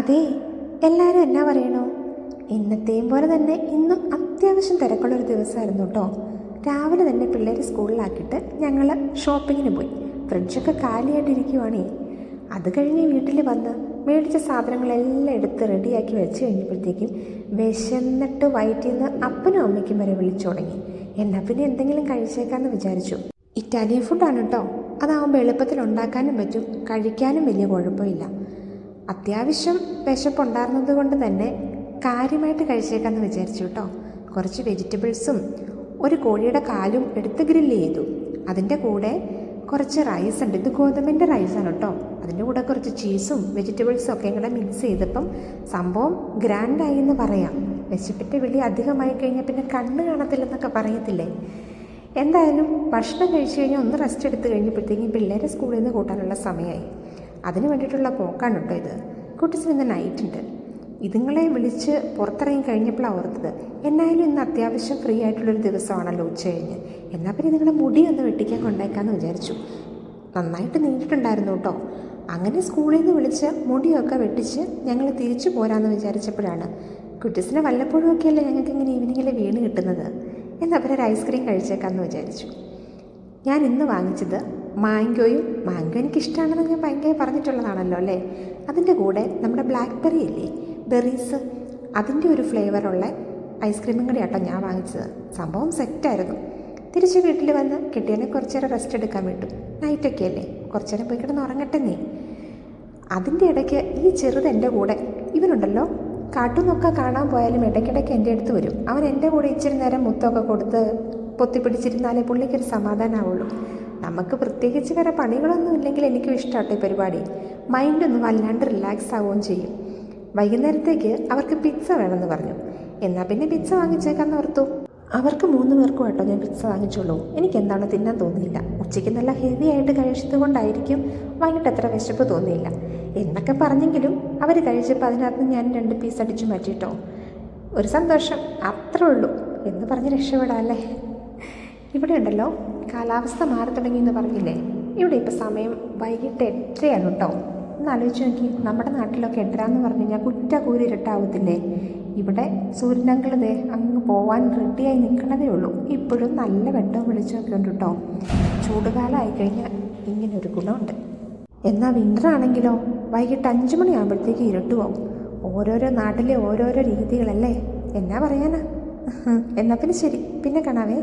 അതെ എല്ലാവരും എന്നാ പറയണോ? ഇന്നത്തെയും പോലെ തന്നെ ഇന്നും അത്യാവശ്യം തിരക്കുള്ളൊരു ദിവസമായിരുന്നു കേട്ടോ രാവിലെ തന്നെ പിള്ളേരെ സ്കൂളിലാക്കിയിട്ട് ഞങ്ങൾ ഷോപ്പിങ്ങിന് പോയി. ഫ്രിഡ്ജൊക്കെ കാലിയായിട്ടിരിക്കുവാണേ. അത് കഴിഞ്ഞ് വീട്ടിൽ വന്ന് മേടിച്ച സാധനങ്ങളെല്ലാം എടുത്ത് റെഡിയാക്കി വെച്ച് കഴിഞ്ഞപ്പോഴത്തേക്കും വിശന്നിട്ട് വയറ്റിൽ നിന്ന് അപ്പനും അമ്മയ്ക്കും വരെ വിളിച്ചു തുടങ്ങി. എന്നാൽ പിന്നെ എന്തെങ്കിലും കഴിച്ചേക്കാന്ന് വിചാരിച്ചു. ഇറ്റാലിയൻ ഫുഡാണ് കേട്ടോ അതാവുമ്പോൾ എളുപ്പത്തിൽ ഉണ്ടാക്കാനും പറ്റും. കഴിക്കാനും വലിയ കുഴപ്പമില്ല. അത്യാവശ്യം വിശപ്പുണ്ടായിരുന്നത് കൊണ്ട് തന്നെ കാര്യമായിട്ട് കഴിച്ചേക്കാന്ന് വിചാരിച്ചു കേട്ടോ. കുറച്ച് വെജിറ്റബിൾസും ഒരു കോഴിയുടെ കാലും എടുത്ത് ഗ്രില്ല് ചെയ്തു. അതിന്റെ കൂടെ കുറച്ച് റൈസ് ഉണ്ട്. ഇത് ഗോതമ്പിന്റെ റൈസാണ് കേട്ടോ. അതിന്റെ കൂടെ കുറച്ച് ചീസും വെജിറ്റബിൾസും ഒക്കെ കൂടെ മിക്സ് ചെയ്തപ്പം സംഭവം ഗ്രാൻഡായി എന്ന് പറയാം. വിശപ്പിന്റെ വിളി അധികമായി കഴിഞ്ഞാൽ പിന്നെ കണ്ണ് കാണത്തില്ലെന്നൊക്കെ പറയത്തില്ലേ? എന്തായാലും ഭക്ഷണം കഴിച്ചു കഴിഞ്ഞാൽ ഒന്ന് റെസ്റ്റ് എടുത്ത് കഴിഞ്ഞപ്പോഴത്തേക്കും പിള്ളേരെ സ്കൂളിൽ നിന്ന് കൂട്ടാനുള്ള സമയമായി അതിന് വേണ്ടിയിട്ടുള്ള പോക്കാണ് കേട്ടോ ഇത്. കുട്ടിച്ചിന് ഇന്ന് നൈറ്റ് ഉണ്ട്. ഇതുങ്ങളെ വിളിച്ച് പുറത്തിറങ്ങി കഴിഞ്ഞപ്പോഴാണ് ഓർത്തത്. എന്നായാലും ഇന്ന് അത്യാവശ്യം ഫ്രീ ആയിട്ടുള്ളൊരു ദിവസമാണല്ലോ ഉച്ച കഴിഞ്ഞ്. എന്നാൽ പിന്നെ നിങ്ങളെ മുടി ഒന്ന് വെട്ടിക്കാൻ കൊണ്ടേക്കാമെന്ന് വിചാരിച്ചു. നന്നായിട്ട് നീണ്ടിട്ടുണ്ടായിരുന്നു കേട്ടോ. അങ്ങനെ സ്കൂളിൽ നിന്ന് വിളിച്ച് മുടിയൊക്കെ വെട്ടിച്ച് ഞങ്ങൾ തിരിച്ചു പോരാമെന്ന് വിചാരിച്ചപ്പോഴാണ് കുട്ടീസിനെ വല്ലപ്പോഴും ഒക്കെയല്ലേ ഞങ്ങൾക്ക് ഇങ്ങനെ ഈവനിങ്ങിൽ വീണ് കിട്ടുന്നത്. എന്നാൽ അവരൊരു ഐസ്ക്രീം കഴിച്ചേക്കാമെന്ന് വിചാരിച്ചു. ഞാൻ ഇന്ന് വാങ്ങിച്ചത് മാങ്കോയും മാങ്കോ എനിക്കിഷ്ടമാണെന്ന് ഞാൻ ഭയങ്കര പറഞ്ഞിട്ടുള്ളതാണല്ലോ അല്ലേ? അതിന്റെ കൂടെ നമ്മുടെ ബ്ലാക്ക് ബെറി ഇല്ലേ? ബെറീസ് അതിന്റെ ഒരു ഫ്ലേവറുള്ള ഐസ്ക്രീമും കൂടി ആട്ടോ ഞാൻ വാങ്ങിച്ചത്. സംഭവം സെറ്റായിരുന്നു തിരിച്ച് വീട്ടിൽ വന്ന് കിട്ടിയതിനെ കുറച്ച് നേരം റെസ്റ്റ് എടുക്കാൻ വിട്ടു. നൈറ്റൊക്കെ അല്ലേ? കുറച്ച് നേരം പോയി കിടന്ന് ഉറങ്ങട്ടെ നീ. അതിന്റെ ഇടയ്ക്ക് ഈ ചെറുത് എന്റെ കൂടെ ഇവനുണ്ടല്ലോ? കാട്ടുന്നൊക്കെ കാണാൻ പോയാലും ഇടയ്ക്കിടയ്ക്ക് എന്റെ അടുത്ത് വരും. അവൻ എന്റെ കൂടെ ഇച്ചിരി നേരം മുത്തൊക്കെ കൊടുത്ത് പൊത്തിപ്പിടിച്ചിരുന്നാലേ പുള്ളിക്കൊരു സമാധാനമാവുള്ളൂ നമുക്ക് പ്രത്യേകിച്ച് വേറെ പണികളൊന്നും ഇല്ലെങ്കിൽ എനിക്കും ഇഷ്ടമാട്ടെ പരിപാടി. മൈൻഡ് ഒന്ന് വല്ലാണ്ട് റിലാക്സ് ആവുകയും ചെയ്യും. വൈകുന്നേരത്തേക്ക് അവർക്ക് പിസ്സ വേണമെന്ന് പറഞ്ഞു. എന്നാൽ പിന്നെ പിസ്സ വാങ്ങിച്ചേക്കാന്ന് ഓർത്തു. അവർക്ക് മൂന്ന് പേർക്കും കേട്ടോ ഞാൻ പിസ്സ വാങ്ങിച്ചുള്ളൂ. എനിക്ക് എന്താണ് തിന്നാൻ തോന്നിയില്ല. ഉച്ചയ്ക്ക് നല്ല ഹെവി ആയിട്ട് കഴിച്ചത് കൊണ്ടായിരിക്കും വൈകിട്ട് അത്ര വിശപ്പ് തോന്നിയില്ല. എന്നൊക്കെ പറഞ്ഞെങ്കിലും അവർ കഴിച്ചപ്പോൾ അതിനകത്ത് ഞാൻ രണ്ട് പീസ് അടിച്ചു മാറ്റിയിട്ടോ ഒരു സന്തോഷം അത്രേ ഉള്ളൂ എന്ന് പറഞ്ഞ് രക്ഷപ്പെടാമല്ലേ ഇവിടെ ഉണ്ടല്ലോ കാലാവസ്ഥ മാറി തുടങ്ങി എന്ന് പറഞ്ഞില്ലേ? ഇവിടെ ഇപ്പോൾ സമയം വൈകിട്ട് എട്ടരയാണ് കേട്ടോ. ഒന്ന് ആലോചിച്ച് നോക്കി. നമ്മുടെ നാട്ടിലൊക്കെ എട്ടരാന്ന് പറഞ്ഞു കഴിഞ്ഞാൽ കുറ്റ കൂരി ഇരുട്ടാവത്തില്ലേ? ഇവിടെ സൂര്യനങ്കിൾ ദേ അങ്ങ് പോവാൻ റെഡിയായി നിൽക്കണതേ ഉള്ളൂ. ഇപ്പോഴും നല്ല വെട്ടവും വെളിച്ചമൊക്കെ ഉണ്ട് കേട്ടോ. ചൂടുകാലമായി കഴിഞ്ഞാൽ ഇങ്ങനെ ഒരു ഗുണമുണ്ട്. എന്നാൽ വിന്റർ ആണെങ്കിലോ? വൈകിട്ട് അഞ്ച് മണിയാകുമ്പോഴത്തേക്ക് ഇരുട്ടുപോകും ഓരോരോ നാട്ടിലെ ഓരോരോ രീതികളല്ലേ? എന്നാ പറയാനാ? എന്നാൽ പിന്നെ ശരി. പിന്നെ കാണാവേ.